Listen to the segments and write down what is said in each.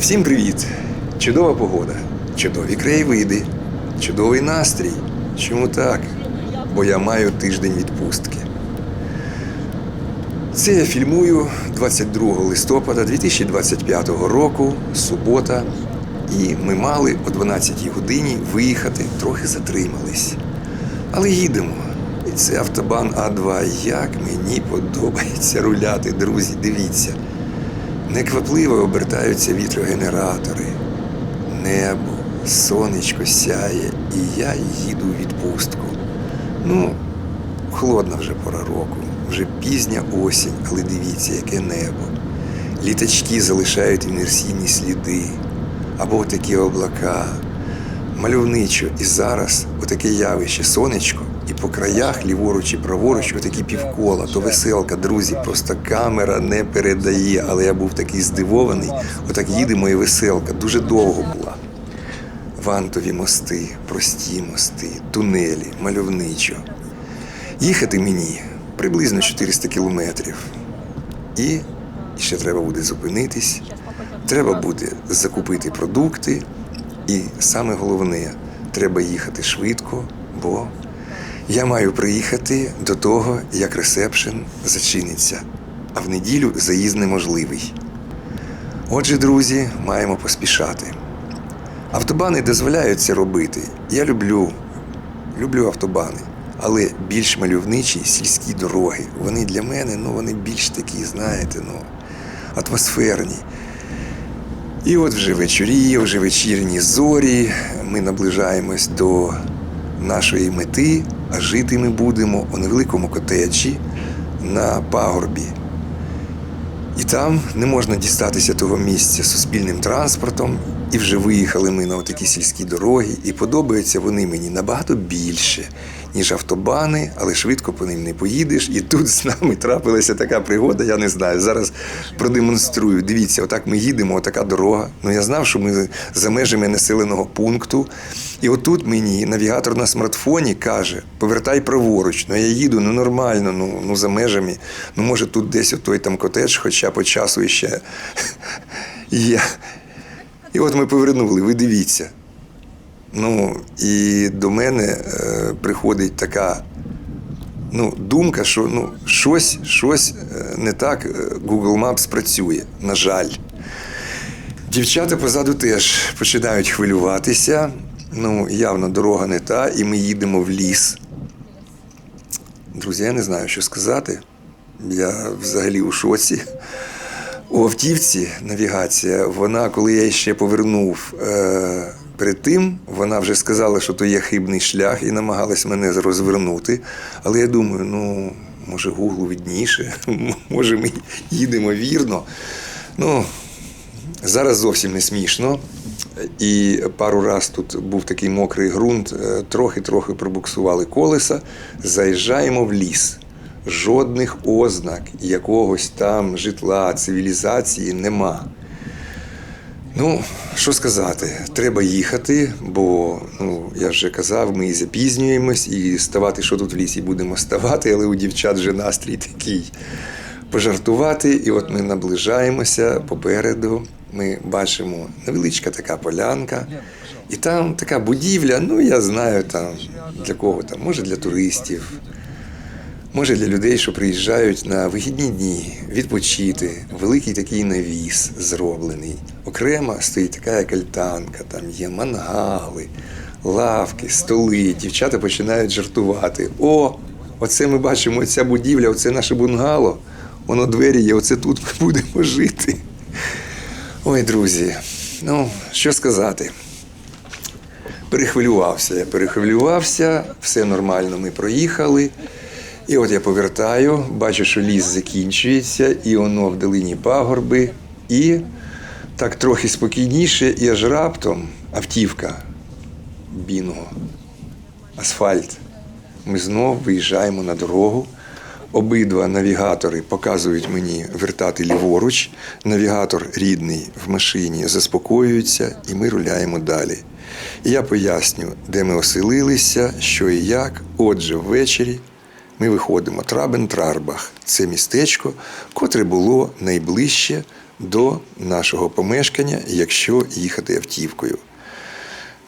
Всім привіт! Чудова погода, чудові краєвиди, чудовий настрій. Чому так? Бо я маю тиждень відпустки. Це я фільмую 22 листопада 2025 року, субота, і ми мали о 12 годині виїхати, трохи затримались. Але їдемо. І це автобан А2. Як мені подобається руляти, друзі, дивіться. Неквапливо обертаються вітрогенератори. Небо, сонечко сяє, і я їду у відпустку. Ну, холодна вже пора року, вже пізня осінь, але дивіться, яке небо. Літачки залишають інерційні сліди, або такі облака. Мальовничо, і зараз отаке явище сонечко, і по краях, ліворуч і праворуч, отакі півкола, то веселка, друзі, просто камера не передає. Але я був такий здивований. Отак їдемо і веселка. Дуже довго була. Вантові мости, прості мости, тунелі, мальовничо. Їхати мені приблизно 400 кілометрів. І ще треба буде зупинитись, треба буде закупити продукти. І саме головне, треба їхати швидко, бо я маю приїхати до того, як ресепшн зачиниться, а в неділю заїзд неможливий. Отже, друзі, маємо поспішати. Автобани дозволяють це робити. Я люблю, люблю автобани, але більш мальовничі сільські дороги. Вони для мене, ну вони більш такі, знаєте, ну, атмосферні. І от вже вечоріє, вже вечірні зорі. Ми наближаємось до нашої мети, а жити ми будемо у невеликому котеджі на пагорбі. І там не можна дістатися того місця суспільним транспортом. І вже виїхали ми на такі сільські дороги, і подобаються вони мені набагато більше, ніж автобани, але швидко по ним не поїдеш. І тут з нами трапилася така пригода, я не знаю. Зараз продемонструю. Дивіться, отак ми їдемо, отака дорога. Ну я знав, що ми за межами населеного пункту. І отут мені навігатор на смартфоні каже: повертай праворуч. Ну я їду, ну нормально, ну, ну за межами. Ну, може, тут десь той там котедж, хоча по часу ще є. І от ми повернули, ви дивіться. Ну, і до мене е, приходить така ну, думка, що ну, щось, щось е, не так е, Google Maps працює, на жаль. Дівчата позаду теж починають хвилюватися. Ну, явно дорога не та, і ми їдемо в ліс. Друзі, я не знаю, що сказати. Я взагалі у шоці. У автівці навігація, вона, коли я ще повернув е, перед тим, вона вже сказала, що то є хибний шлях і намагалась мене розвернути. Але я думаю, ну, може, гуглу відніше, може, ми їдемо вірно. Ну, зараз зовсім не смішно. І пару раз тут був такий мокрий ґрунт, е, трохи-трохи пробуксували колеса, заїжджаємо в ліс. Жодних ознак якогось там житла, цивілізації нема. Ну, що сказати, треба їхати, бо ну, я вже казав, ми запізнюємось, і ставати, що тут в лісі будемо ставати, але у дівчат вже настрій такий пожартувати. І от ми наближаємося попереду. Ми бачимо невеличка така полянка, і там така будівля, ну я знаю там для кого там, може для туристів. Може, для людей, що приїжджають на вихідні дні відпочити, великий такий навіс зроблений. Окремо стоїть така як альтанка, там є мангали, лавки, столи. Дівчата починають жартувати. О, оце ми бачимо, ця будівля, оце наше бунгало. Воно двері є, оце тут ми будемо жити. Ой, друзі, ну що сказати. Перехвилювався, я перехвилювався, все нормально, ми проїхали. І от я повертаю, бачу, що ліс закінчується, і воно в долині пагорби, і так трохи спокійніше, і аж раптом автівка, бінго, асфальт. Ми знов виїжджаємо на дорогу. Обидва навігатори показують мені вертати ліворуч. Навігатор рідний в машині заспокоюється, і ми руляємо далі. І я поясню, де ми оселилися, що і як. Отже, ввечері ми виходимо Трабен-Трарбах. Це містечко, котре було найближче до нашого помешкання, якщо їхати автівкою.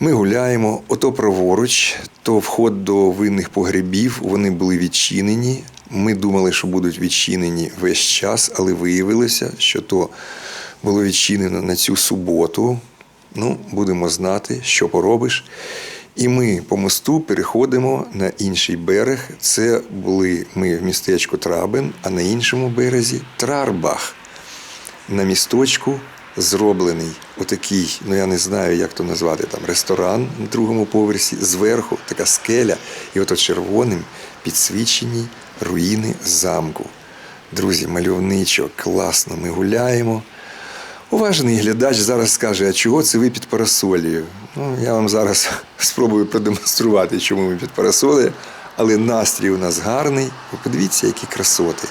Ми гуляємо, ото праворуч, то вход до винних погребів, вони були відчинені. Ми думали, що будуть відчинені весь час, але виявилося, що то було відчинено на цю суботу. Ну, будемо знати, що поробиш. І ми по мосту переходимо на інший берег. Це були ми в містечку Трабен, а на іншому березі Трарбах на місточку зроблений отакий, ну я не знаю, як то назвати, там ресторан на другому поверсі, зверху така скеля, і ото червоним підсвічені руїни замку. Друзі, мальовничо, класно, ми гуляємо. Уважний глядач зараз скаже, а чого це ви під парасолією? Ну, я вам зараз спробую продемонструвати, чому ми під парасолею, але настрій у нас гарний. Ви подивіться, які красоти.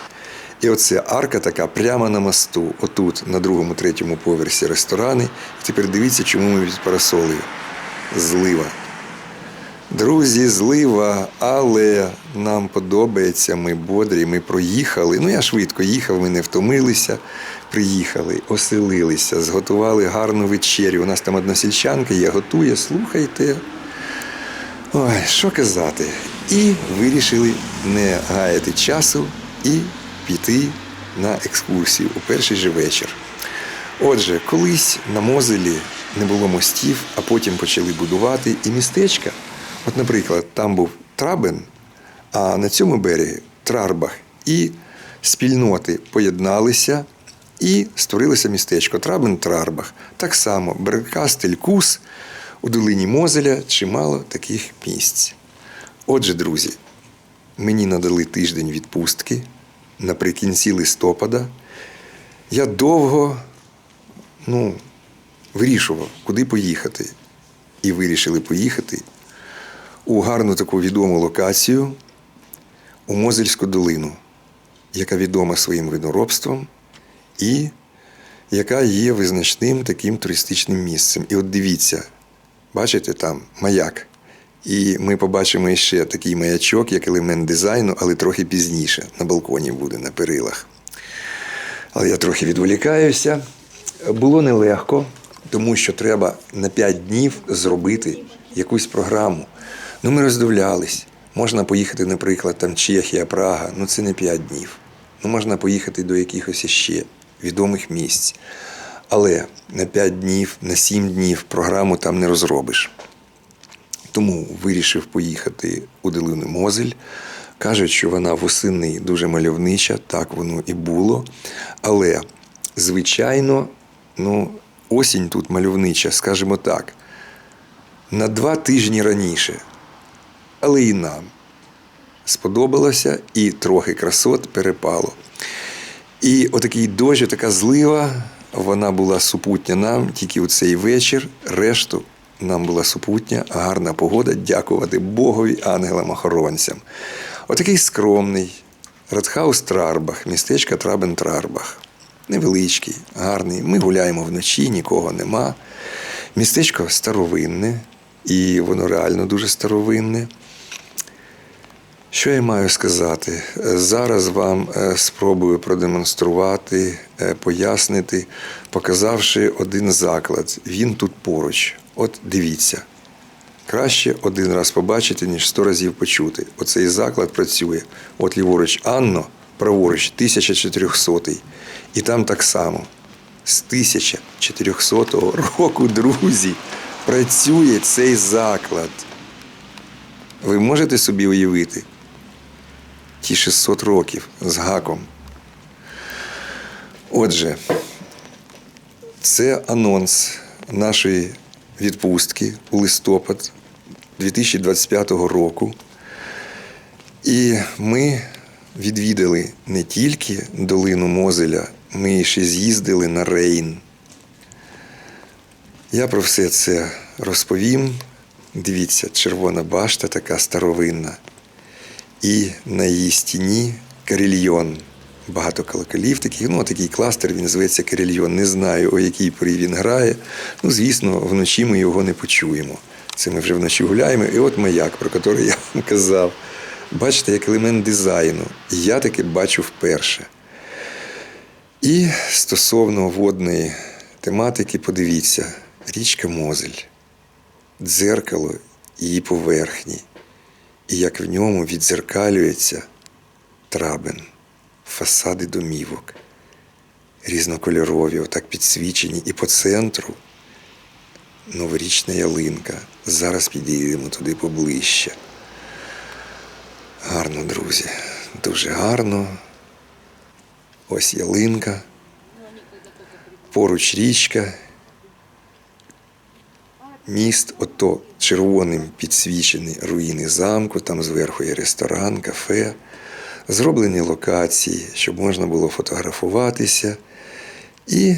І оце арка така прямо на мосту, отут, на другому, третьому поверсі ресторани. І тепер дивіться, чому ми під парасолею. Злива. Друзі, злива, але нам подобається, ми бодрі, ми проїхали. Ну, я швидко їхав, ми не втомилися. Приїхали, оселилися, зготували гарну вечерю. У нас там односельчанка є, готує, слухайте. Ой, що казати. І вирішили не гаяти часу і піти на екскурсію у перший же вечір. Отже, колись на Мозелі не було мостів, а потім почали будувати і містечка. От, наприклад, там був Трабен, а на цьому берегі Трарбах. І спільноти поєдналися і створилося містечко Трабен-Трарбах. Так само Беркастель Кус у долині Мозеля чимало таких місць. Отже, друзі, мені надали тиждень відпустки наприкінці листопада. Я довго ну, вирішував, куди поїхати. І вирішили поїхати у гарну таку відому локацію у Мозельську долину, яка відома своїм виноробством і яка є визначним таким туристичним місцем. І от дивіться, бачите там маяк. І ми побачимо ще такий маячок, як елемент дизайну, але трохи пізніше. На балконі буде, на перилах. Але я трохи відволікаюся. Було нелегко, тому що треба на 5 днів зробити якусь програму. Ну, ми роздивлялись. Можна поїхати, наприклад, там Чехія, Прага, ну це не 5 днів. Ну, можна поїхати до якихось іще відомих місць. Але на 5 днів, на 7 днів програму там не розробиш. Тому вирішив поїхати у долину Мозель. Кажуть, що вона восени дуже мальовнича, так воно і було. Але, звичайно, ну, осінь тут мальовнича, скажімо так, на два тижні раніше. Але і нам сподобалося, і трохи красот перепало. І отакий дощ, така злива, вона була супутня нам тільки у цей вечір, решту нам була супутня, гарна погода, дякувати Богові, ангелам-охоронцям. Отакий скромний Радхаус Трарбах, містечко Трабен Трарбах. Невеличкий, гарний. Ми гуляємо вночі, нікого нема. Містечко старовинне, і воно реально дуже старовинне. Що я маю сказати? Зараз вам е, спробую продемонструвати, е, пояснити, показавши один заклад. Він тут поруч. От дивіться. Краще один раз побачити, ніж сто разів почути. Оцей заклад працює. От ліворуч Анно, праворуч 1400 І там так само. З 1400 року, друзі, працює цей заклад. Ви можете собі уявити? Ті 600 років з гаком. Отже, це анонс нашої відпустки у листопад 2025 року. І ми відвідали не тільки долину Мозеля, ми ще з'їздили на Рейн. Я про все це розповім. Дивіться, червона башта така старовинна. І на її стіні карельйон. Багато колоколів таких, ну такий кластер, він зветься карельйон. Не знаю, о якій порі він грає. Ну, звісно, вночі ми його не почуємо. Це ми вже вночі гуляємо. І от маяк, про який я вам казав. Бачите, як елемент дизайну. Я таке бачу вперше. І стосовно водної тематики, подивіться, річка Мозель, дзеркало її поверхні, і як в ньому відзеркалюється трабен, фасади домівок, різнокольорові, отак підсвічені, і по центру новорічна ялинка. Зараз підійдемо туди поближче. Гарно, друзі, дуже гарно. Ось ялинка. Поруч річка. Міст, ото червоним підсвічені руїни замку, там зверху є ресторан, кафе, зроблені локації, щоб можна було фотографуватися. І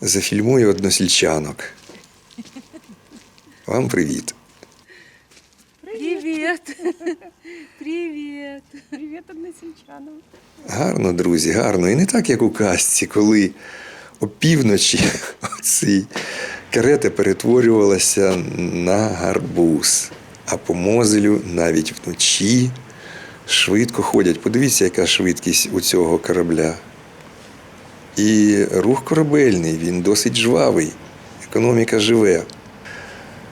зафільмую односельчанок. Вам привіт! Привет. Привет. Привіт односельчанам. Гарно, друзі, гарно. І не так, як у казці, коли опівночі оці карета перетворювалася на гарбуз, а по мозелю навіть вночі швидко ходять. Подивіться, яка швидкість у цього корабля. І рух корабельний, він досить жвавий. Економіка живе.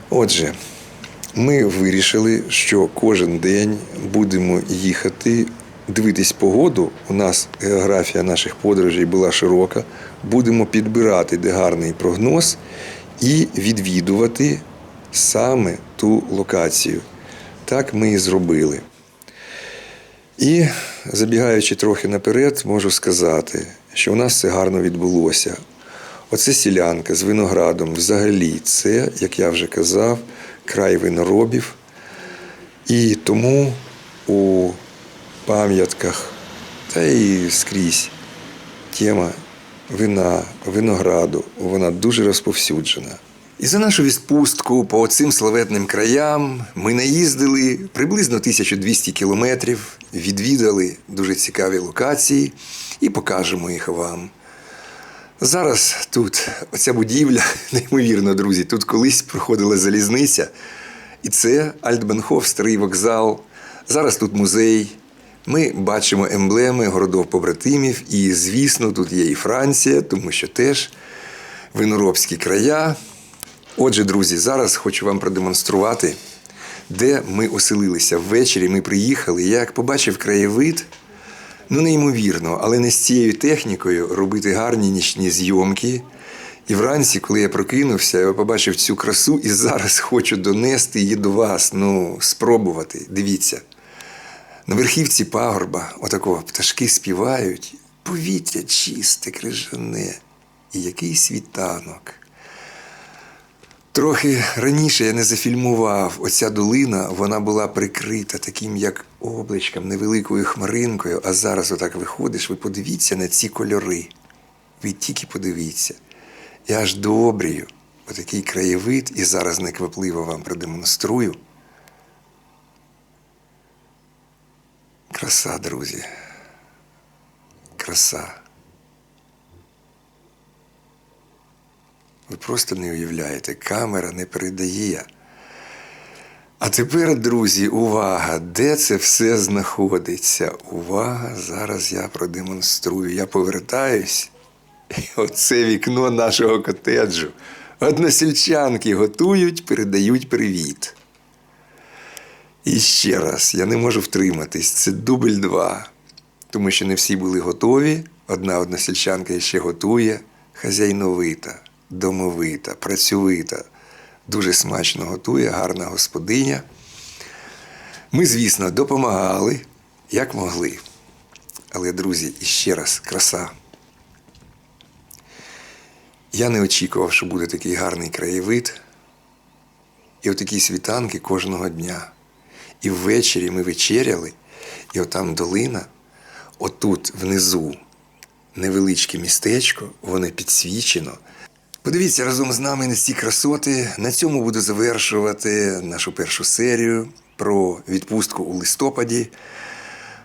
Отже, ми вирішили, що кожен день будемо їхати, дивитись погоду. У нас географія наших подорожей була широка. Будемо підбирати, де гарний прогноз, і відвідувати саме ту локацію. Так ми і зробили. І забігаючи трохи наперед, можу сказати, що у нас це гарно відбулося. Оце сілянка з виноградом. Взагалі, це, як я вже казав, край виноробів. І тому у пам'ятках та й скрізь тема вина, винограду, вона дуже розповсюджена. І за нашу відпустку по цим славетним краям ми наїздили приблизно 1200 кілометрів, відвідали дуже цікаві локації і покажемо їх вам. Зараз тут оця будівля, неймовірно, друзі, тут колись проходила залізниця, і це Альтбенхоф, старий вокзал. Зараз тут музей. Ми бачимо емблеми городов побратимів, і, звісно, тут є і Франція, тому що теж виноробські края. Отже, друзі, зараз хочу вам продемонструвати, де ми оселилися. Ввечері ми приїхали. Я як побачив краєвид, ну неймовірно, але не з цією технікою робити гарні нічні зйомки. І вранці, коли я прокинувся, я побачив цю красу і зараз хочу донести її до вас. Ну, спробувати. Дивіться. На верхівці пагорба, отакого пташки співають, повітря чисте, крижане, і який світанок. Трохи раніше я не зафільмував. Оця долина вона була прикрита таким, як обличком, невеликою хмаринкою. А зараз отак виходиш, ви подивіться на ці кольори. Ви тільки подивіться. Я аж дообрію отакий краєвид, і зараз неквапливо вам продемонструю. Краса, друзі. Краса. Ви просто не уявляєте, камера не передає. А тепер, друзі, увага, де це все знаходиться? Увага, зараз я продемонструю. Я повертаюсь. І оце вікно нашого котеджу. Односельчанки готують, передають привіт. І ще раз, я не можу втриматись. Це дубль два. Тому що не всі були готові. Одна односельчанка ще готує, хазяйновита, домовита, працьовита. Дуже смачно готує, гарна господиня. Ми, звісно, допомагали, як могли. Але, друзі, іще раз, краса. Я не очікував, що буде такий гарний краєвид. І отакі світанки кожного дня. І ввечері ми вечеряли, і отам долина, отут внизу невеличке містечко, воно підсвічено. Подивіться разом з нами на ці красоти. На цьому буду завершувати нашу першу серію про відпустку у листопаді.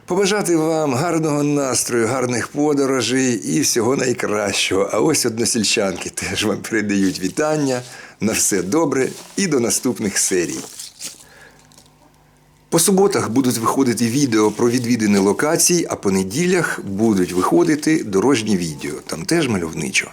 Побажати вам гарного настрою, гарних подорожей і всього найкращого. А ось односельчанки теж вам передають вітання. На все добре і до наступних серій. По суботах будуть виходити відео про відвідини локацій, а по неділях будуть виходити дорожні відео. Там теж мальовничо.